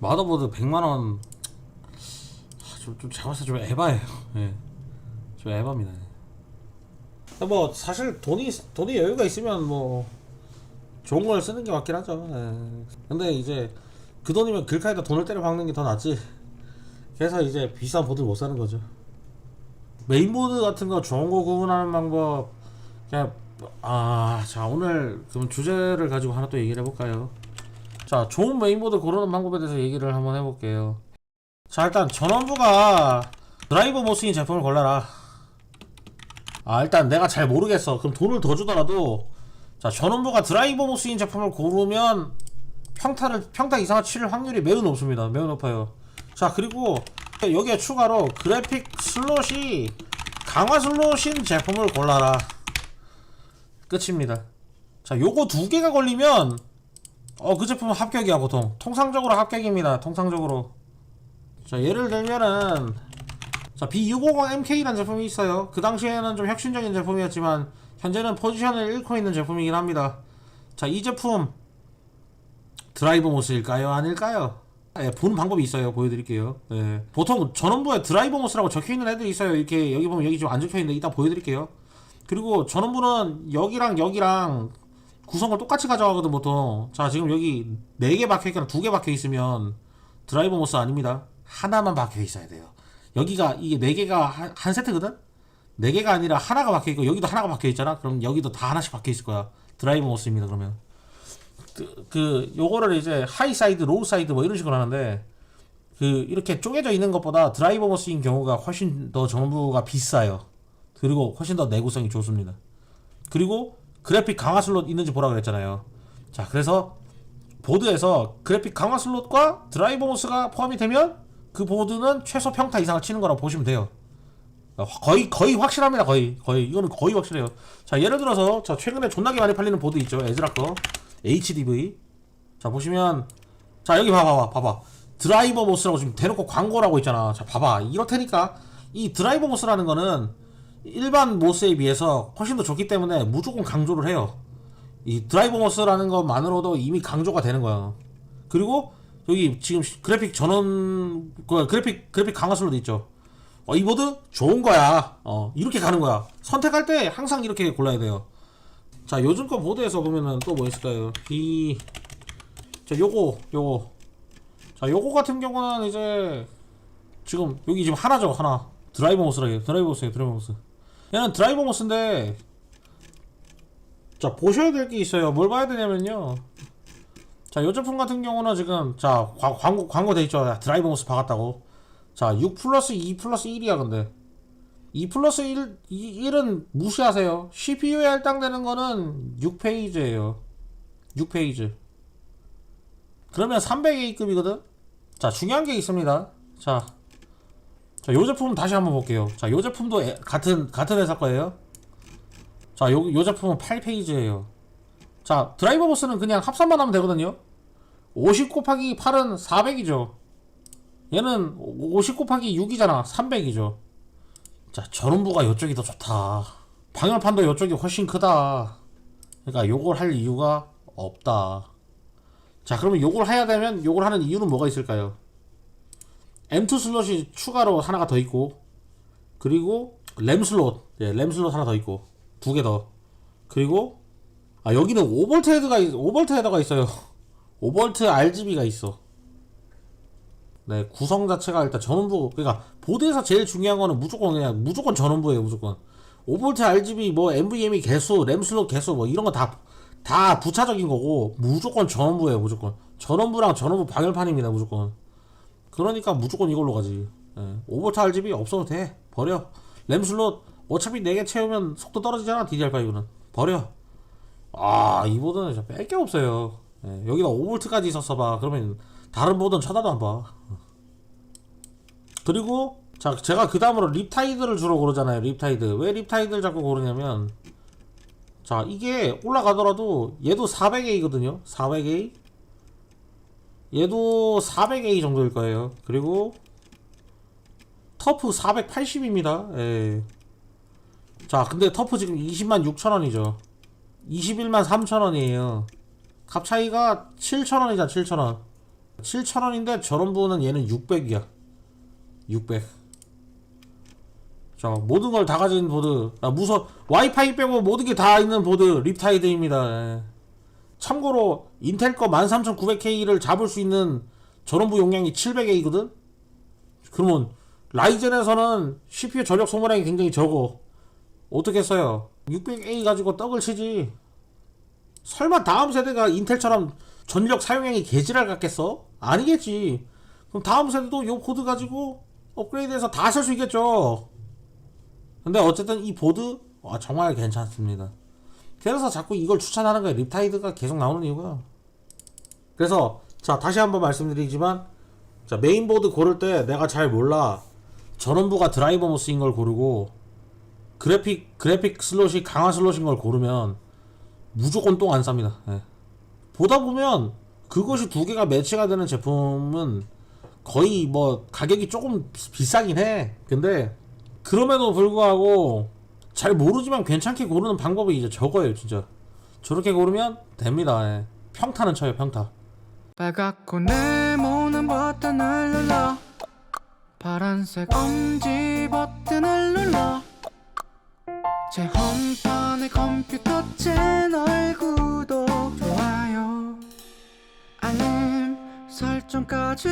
마더보드 100만원. 좀, 좀 제가 봤을 때 좀 에바예요. 예. 좀 에바입니다. 뭐 사실 돈이 돈이 여유가 있으면 뭐 좋은 걸 쓰는 게 맞긴 하죠. 예. 근데 이제 그 돈이면 글카에다 돈을 때려 박는 게 더 낫지. 그래서 이제 비싼 보드를 못 사는 거죠. 메인보드 같은 거 좋은 거 구분하는 방법. 그냥 아자 오늘 그럼 주제를 가지고 하나 또 얘기를 해볼까요 자 좋은 메인보드 고르는 방법에 대해서 얘기를 한번 해볼게요. 자 일단 전원부가 드라이버 모스인 제품을 골라라. 아 일단 내가 잘 모르겠어. 그럼 돈을 더 주더라도. 자 전원부가 드라이버 모스인 제품을 고르면 평타를 평타 이상을 칠 확률이 매우 높습니다. 매우 높아요. 자 그리고 여기에 추가로 그래픽 슬롯이 강화 슬롯인 제품을 골라라. 끝입니다. 자 요거 두 개가 걸리면 어 그 제품은 합격이야 보통. 통상적으로 합격입니다 통상적으로. 자 예를 들면은 자 B650MK라는 제품이 있어요. 그 당시에는 좀 혁신적인 제품이었지만 현재는 포지션을 잃고 있는 제품이긴 합니다. 자 이 제품 드라이버 모스일까요? 아닐까요? 예, 보는 방법이 있어요 보여드릴게요. 예. 보통 전원부에 드라이버 모스라고 적혀있는 애들이 있어요. 이렇게 여기 보면 여기 좀 안 적혀있는데 이따 보여드릴게요. 그리고 전원부는 여기랑 여기랑 구성을 똑같이 가져가거든 보통. 자 지금 여기 4개 박혀있거나 2개 박혀있으면 드라이버 모스 아닙니다. 하나만 박혀있어야 돼요. 여기가 이게 4개가 한, 한 세트거든? 4개가 아니라 하나가 박혀있고 여기도 하나가 박혀있잖아? 그럼 여기도 다 하나씩 박혀있을 거야. 드라이버 모스입니다 그러면. 그, 그 요거를 이제 하이 사이드 로우 사이드 뭐 이런 식으로 하는데 그 이렇게 쪼개져 있는 것보다 드라이버 모스인 경우가 훨씬 더 전원부가 비싸요. 그리고 훨씬 더 내구성이 좋습니다. 그리고 그래픽 강화 슬롯 있는지 보라 그랬잖아요. 자, 그래서 보드에서 그래픽 강화 슬롯과 드라이버 모스가 포함이 되면 그 보드는 최소 평타 이상을 치는 거라고 보시면 돼요. 어, 거의 거의 확실합니다. 거의 거의 이거는 거의 확실해요. 자, 예를 들어서 저 최근에 존나게 많이 팔리는 보드 있죠. 에즈라 거 HDV. 자, 보시면 자, 여기 봐봐 봐 봐. 봐봐. 드라이버 모스라고 지금 대놓고 광고라고 있잖아. 자, 봐봐. 이렇다니까 이 드라이버 모스라는 거는 일반 모스에 비해서 훨씬 더 좋기 때문에 무조건 강조를 해요. 이 드라이버 모스라는 것만으로도 이미 강조가 되는 거야. 그리고 여기 지금 그래픽 전원 그 그래픽 그래픽 강화 슬롯 있죠. 어, 이 보드 좋은 거야. 어, 이렇게 가는 거야. 선택할 때 항상 이렇게 골라야 돼요. 자, 요즘 거 보드에서 보면은 또 뭐 있을까요? 이 자, 요거 요거 자, 요거 같은 경우는 이제 지금 여기 지금 하나죠, 하나. 드라이버 모스라 해요. 드라이버 모스예요, 드라이버 모스. 얘는 드라이버 모스인데. 자 보셔야 될 게 있어요. 뭘 봐야 되냐면요. 자이 제품 같은 경우는 지금 자 과- 광고 광고 돼 있죠. 야, 드라이버 모스 박았다고. 자 6 플러스 2 플러스 1이야 근데. 2 플러스 1 이- 1은 무시하세요. CPU에 할당되는 거는 6페이지예요. 6페이지. 그러면 300A급이거든? 자 중요한 게 있습니다. 자 자, 요 제품 다시 한번 볼게요. 자, 요 제품도 에- 같은 같은 회사 거예요. 자, 요, 요 제품은 8페이지예요. 자, 드라이버 보스는 그냥 합산만 하면 되거든요. 50 곱하기 8은 400이죠. 얘는 50 곱하기 6이잖아. 300이죠. 자, 전원부가 요쪽이 더 좋다. 방열판도 요쪽이 훨씬 크다. 그러니까 요걸 할 이유가 없다. 자, 그러면 요걸 해야 되면 요걸 하는 이유는 뭐가 있을까요? M2 슬롯이 추가로 하나가 더 있고 그리고 램 슬롯 예, 램 슬롯 하나 더 있고 두 개 더. 그리고 아 여기는 5V 헤드가 5V 헤더가 있어요. 5V RGB가 있어. 네 구성 자체가 일단 전원부 그러니까 보드에서 제일 중요한 거는 무조건 그냥 무조건 전원부예요 무조건. 5V RGB 뭐 NVMe 개수 램 슬롯 개수 뭐 이런 거 다 다 부차적인 거고 무조건 전원부예요 무조건. 전원부랑 전원부 방열판입니다 무조건 그러니까 무조건 이걸로 가지. 예. 오버타 RGB 없어도 돼. 버려. 램 슬롯 어차피 4개 채우면 속도 떨어지잖아. DDR5는. 버려. 아, 이 보드는 진짜 뺄 게 없어요. 예. 여기다 5V까지 있었어 봐. 그러면 다른 보드는 쳐다도 안 봐. 그리고 자, 제가 그 다음으로 립타이드를 주로 고르잖아요. 립타이드. 왜 립타이드를 자꾸 고르냐면 자, 이게 올라가더라도 얘도 400A거든요. 400A. 얘도 400A 정도일 거예요. 그리고 터프 480입니다. 예. 자, 근데 터프 지금 20만 6천원이죠. 21만 3천원이에요. 값 차이가 7천원이잖아, 7천원. 7,000원인데 저런 부분은 얘는 600이야 600 자, 모든 걸 다 가진 보드. 아, 무서 와이파이 빼고 모든 게 다 있는 보드 립타이드입니다. 예. 참고로 인텔 거 13900K를 잡을 수 있는 전원부 용량이 700A거든. 그러면 라이젠에서는 CPU 전력 소모량이 굉장히 적어. 어떻게 써요? 600A 가지고 떡을 치지. 설마 다음 세대가 인텔처럼 전력 사용량이 개지랄 같겠어? 아니겠지. 그럼 다음 세대도 요 보드 가지고 업그레이드해서 다 쓸 수 있겠죠. 근데 어쨌든 이 보드 와, 정말 괜찮습니다. 그래서 자꾸 이걸 추천하는 거예요. 립타이드가 계속 나오는 이유가. 그래서 자 다시 한번 말씀드리지만 자 메인보드 고를 때 내가 잘 몰라 전원부가 드라이버 모스인 걸 고르고 그래픽 그래픽 슬롯이 강한 슬롯인 걸 고르면 무조건 똥 안 쌉니다. 예. 보다 보면 그것이 두 개가 매치가 되는 제품은 거의 뭐 가격이 조금 비- 비싸긴 해. 근데 그럼에도 불구하고 잘 모르지만 괜찮게 고르는 방법이 이제 저거예요, 진짜. 저렇게 고르면 됩니다. 예. 평타는 쳐요, 평타. 빨갛고 네모난 버튼을 눌러 파란색 엄지 버튼을 눌러 제 홈판의 컴퓨터 채널 구독 좋아요 알림 설정까지